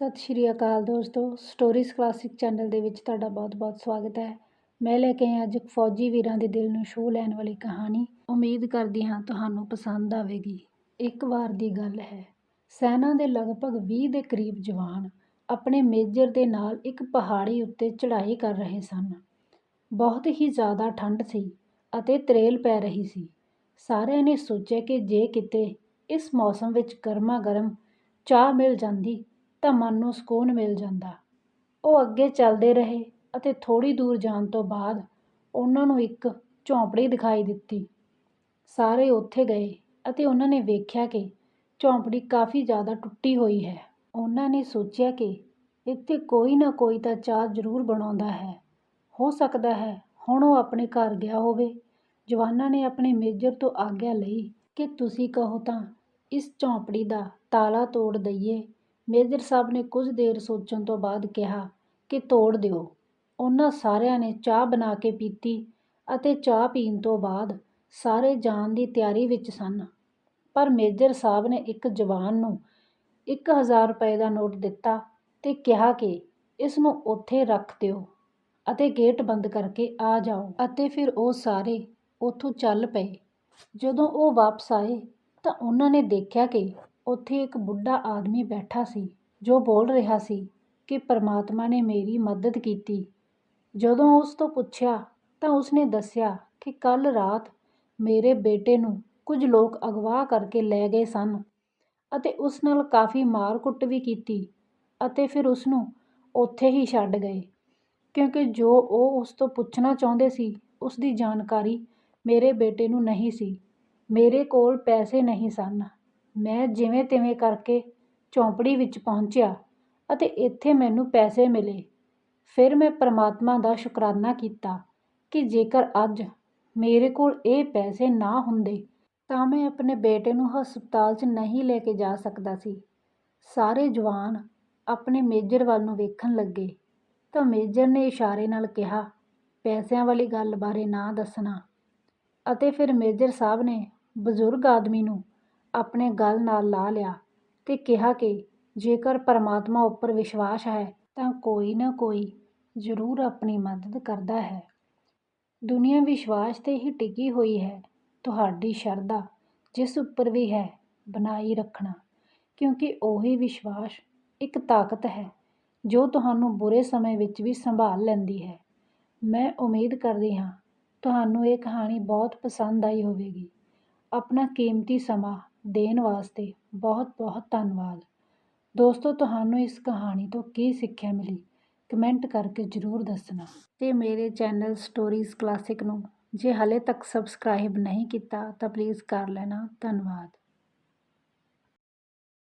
ਸਤਿ ਸ਼੍ਰੀ ਅਕਾਲ ਦੋਸਤੋ। Stories classic channel ਦੇ ਵਿੱਚ ਤੁਹਾਡਾ ਬਹੁਤ-ਬਹੁਤ ਸਵਾਗਤ ਹੈ। ਮੈਂ ਲੈ ਕੇ ਆਈ ਅੱਜ ਫੌਜੀ ਵੀਰਾਂ ਦੇ ਦਿਲ ਨੂੰ ਛੂਹ ਲੈਣ ਵਾਲੀ ਕਹਾਣੀ। ਉਮੀਦ ਕਰਦੀ ਹਾਂ ਤੁਹਾਨੂੰ ਪਸੰਦ ਆਵੇਗੀ। ਇੱਕ ਵਾਰ ਦੀ ਗੱਲ ਹੈ। ਸੈਨਾ ਦੇ ਲਗਭਗ 20 ਦੇ ਕਰੀਬ ਜਵਾਨ ਆਪਣੇ ਮੇਜਰ ਦੇ ਨਾਲ ਇੱਕ ਪਹਾੜੀ ਉੱਤੇ ਚੜ੍ਹਾਈ ਕਰ ਰਹੇ ਸਨ। ਬਹੁਤ ਹੀ ਜ਼ਿਆਦਾ ਠੰਡ ਸੀ ਅਤੇ ਤਰੇਲ ਪੈ ਰਹੀ ਸੀ। ਸਾਰਿਆਂ ਨੇ ਸੋਚਿਆ ਕਿ ਜੇ ਕਿਤੇ ਇਸ ਮੌਸਮ ਵਿੱਚ ਗਰਮਾ ਗਰਮ ਚਾਹ ਮਿਲ ਜਾਂਦੀ ਤਾਂ ਮਨ ਨੂੰ ਸਕੂਨ ਮਿਲ ਜਾਂਦਾ। ਉਹ ਅੱਗੇ ਚੱਲਦੇ ਰਹੇ ਅਤੇ ਥੋੜ੍ਹੀ ਦੂਰ ਜਾਣ ਤੋਂ ਬਾਅਦ ਉਹਨਾਂ ਨੂੰ ਇੱਕ ਝੌਂਪੜੀ ਦਿਖਾਈ ਦਿੱਤੀ। ਸਾਰੇ ਉੱਥੇ ਗਏ ਅਤੇ ਉਹਨਾਂ ਨੇ ਵੇਖਿਆ ਕਿ ਝੌਂਪੜੀ ਕਾਫੀ ਜ਼ਿਆਦਾ ਟੁੱਟੀ ਹੋਈ ਹੈ। ਉਹਨਾਂ ਨੇ ਸੋਚਿਆ ਕਿ ਇੱਥੇ ਕੋਈ ਨਾ ਕੋਈ ਤਾਂ ਚਾਹ ਜ਼ਰੂਰ ਬਣਾਉਂਦਾ ਹੈ। ਹੋ ਸਕਦਾ ਹੈ ਹੁਣ ਉਹ ਆਪਣੇ ਘਰ ਗਿਆ ਹੋਵੇ। ਜਵਾਨਾਂ ਨੇ ਆਪਣੇ ਮੇਜਰ ਤੋਂ ਆਗਿਆ ਲਈ ਕਿ ਤੁਸੀਂ ਕਹੋ ਤਾਂ ਇਸ ਝੌਂਪੜੀ ਦਾ ਤਾਲਾ ਤੋੜ ਦਈਏ। ਮੇਜਰ ਸਾਹਿਬ ਨੇ ਕੁਝ ਦੇਰ ਸੋਚਣ ਤੋਂ ਬਾਅਦ ਕਿਹਾ ਕਿ ਤੋੜ ਦਿਓ। ਉਹਨਾਂ ਸਾਰਿਆਂ ਨੇ ਚਾਹ ਬਣਾ ਕੇ ਪੀਤੀ ਅਤੇ ਚਾਹ ਪੀਣ ਤੋਂ ਬਾਅਦ ਸਾਰੇ ਜਾਣ ਦੀ ਤਿਆਰੀ ਵਿੱਚ ਸਨ। ਪਰ ਮੇਜਰ ਸਾਹਿਬ ਨੇ ਇੱਕ ਜਵਾਨ ਨੂੰ 1000 ਰੁਪਏ ਦਾ ਨੋਟ ਦਿੱਤਾ ਤੇ ਕਿਹਾ ਕਿ ਇਸ ਨੂੰ ਉੱਥੇ ਰੱਖ ਦਿਓ ਅਤੇ ਗੇਟ ਬੰਦ ਕਰਕੇ ਆ ਜਾਓ। ਅਤੇ ਫਿਰ ਉਹ ਸਾਰੇ ਉੱਥੋਂ ਚੱਲ ਪਏ। ਜਦੋਂ ਉਹ ਵਾਪਸ ਆਏ ਤਾਂ ਉਹਨਾਂ ਨੇ ਦੇਖਿਆ ਕਿ ਉੱਥੇ ਇੱਕ ਬੁੱਢਾ ਆਦਮੀ ਬੈਠਾ ਸੀ, ਜੋ ਬੋਲ ਰਿਹਾ ਸੀ ਕਿ ਪਰਮਾਤਮਾ ਨੇ ਮੇਰੀ ਮਦਦ ਕੀਤੀ। ਜਦੋਂ ਉਸ ਤੋਂ ਪੁੱਛਿਆ ਤਾਂ ਉਸਨੇ ਦੱਸਿਆ ਕਿ ਕੱਲ ਰਾਤ ਮੇਰੇ ਬੇਟੇ ਨੂੰ ਕੁਝ ਲੋਕ ਅਗਵਾ ਕਰਕੇ ਲੈ ਗਏ ਸਨ ਅਤੇ ਉਸ ਨਾਲ ਕਾਫੀ ਮਾਰ ਕੁੱਟ ਵੀ ਕੀਤੀ ਅਤੇ ਫਿਰ ਉਸ ਨੂੰ ਉੱਥੇ ਹੀ ਛੱਡ ਗਏ। ਕਿਉਂਕਿ ਜੋ ਉਹ ਉਸ ਤੋਂ ਪੁੱਛਣਾ ਚਾਹੁੰਦੇ ਸੀ ਉਸ ਦੀ ਜਾਣਕਾਰੀ ਮੇਰੇ ਬੇਟੇ ਨੂੰ ਨਹੀਂ ਸੀ। ਮੇਰੇ ਕੋਲ ਪੈਸੇ ਨਹੀਂ ਸਨ। ਮੈਂ ਜਿਵੇਂ ਤਿਵੇਂ ਕਰਕੇ ਝੌਂਪੜੀ ਵਿੱਚ ਪਹੁੰਚਿਆ ਅਤੇ ਇੱਥੇ ਮੈਨੂੰ ਪੈਸੇ ਮਿਲੇ। ਫਿਰ ਮੈਂ ਪਰਮਾਤਮਾ ਦਾ ਸ਼ੁਕਰਾਨਾ ਕੀਤਾ ਕਿ ਜੇਕਰ ਅੱਜ ਮੇਰੇ ਕੋਲ ਇਹ ਪੈਸੇ ਨਾ ਹੁੰਦੇ ਤਾਂ ਮੈਂ ਆਪਣੇ ਬੇਟੇ ਨੂੰ ਹਸਪਤਾਲ 'ਚ ਨਹੀਂ ਲੈ ਕੇ ਜਾ ਸਕਦਾ ਸੀ। ਸਾਰੇ ਜਵਾਨ ਆਪਣੇ ਮੇਜਰ ਵੱਲ ਨੂੰ ਵੇਖਣ ਲੱਗੇ ਤਾਂ ਮੇਜਰ ਨੇ ਇਸ਼ਾਰੇ ਨਾਲ ਕਿਹਾ, ਪੈਸਿਆਂ ਵਾਲੀ ਗੱਲ ਬਾਰੇ ਨਾ ਦੱਸਣਾ। ਅਤੇ ਫਿਰ ਮੇਜਰ ਸਾਹਿਬ ਨੇ ਬਜ਼ੁਰਗ ਆਦਮੀ ਨੂੰ ਆਪਣੇ ਗਲ ਨਾਲ ਲਾ ਲਿਆ ਤੇ ਕਿਹਾ ਕਿ ਜੇਕਰ ਪਰਮਾਤਮਾ ਉੱਪਰ ਵਿਸ਼ਵਾਸ ਹੈ ਤਾਂ ਕੋਈ ਨਾ ਕੋਈ ਜ਼ਰੂਰ ਆਪਣੀ ਮਦਦ ਕਰਦਾ ਹੈ। ਦੁਨੀਆ ਵਿਸ਼ਵਾਸ 'ਤੇ ਹੀ ਟਿਕੀ ਹੋਈ ਹੈ। ਤੁਹਾਡੀ ਸ਼ਰਧਾ ਜਿਸ ਉੱਪਰ ਵੀ ਹੈ, ਬਣਾਈ ਰੱਖਣਾ, ਕਿਉਂਕਿ ਉਹੀ ਵਿਸ਼ਵਾਸ ਇੱਕ ਤਾਕਤ ਹੈ, ਜੋ ਤੁਹਾਨੂੰ ਬੁਰੇ ਸਮੇਂ ਵਿੱਚ ਵੀ ਸੰਭਾਲ ਲੈਂਦੀ ਹੈ। ਮੈਂ ਉਮੀਦ ਕਰਦੀ ਹਾਂ, ਤੁਹਾਨੂੰ ਇਹ ਕਹਾਣੀ ਬਹੁਤ ਪਸੰਦ ਆਈ ਹੋਵੇਗੀ। ਆਪਣਾ ਕੀਮਤੀ ਸਮਾਂ ਦੇਣ ਵਾਸਤੇ ਬਹੁਤ ਬਹੁਤ ਧੰਨਵਾਦ। ਦੋਸਤੋ, ਤੁਹਾਨੂੰ ਇਸ ਕਹਾਣੀ ਤੋਂ ਕੀ ਸਿੱਖਿਆ ਮਿਲੀ? ਕਮੈਂਟ ਕਰਕੇ ਜ਼ਰੂਰ ਦੱਸਣਾ। ਤੇ ਮੇਰੇ ਚੈਨਲ ਸਟੋਰੀਜ਼ ਕਲਾਸਿਕ ਨੂੰ ਜੇ ਹਲੇ ਤੱਕ ਸਬਸਕ੍ਰਾਈਬ ਨਹੀਂ ਕੀਤਾ ਤਾਂ ਪਲੀਜ਼ ਕਰ ਲੈਣਾ। ਧੰਨਵਾਦ।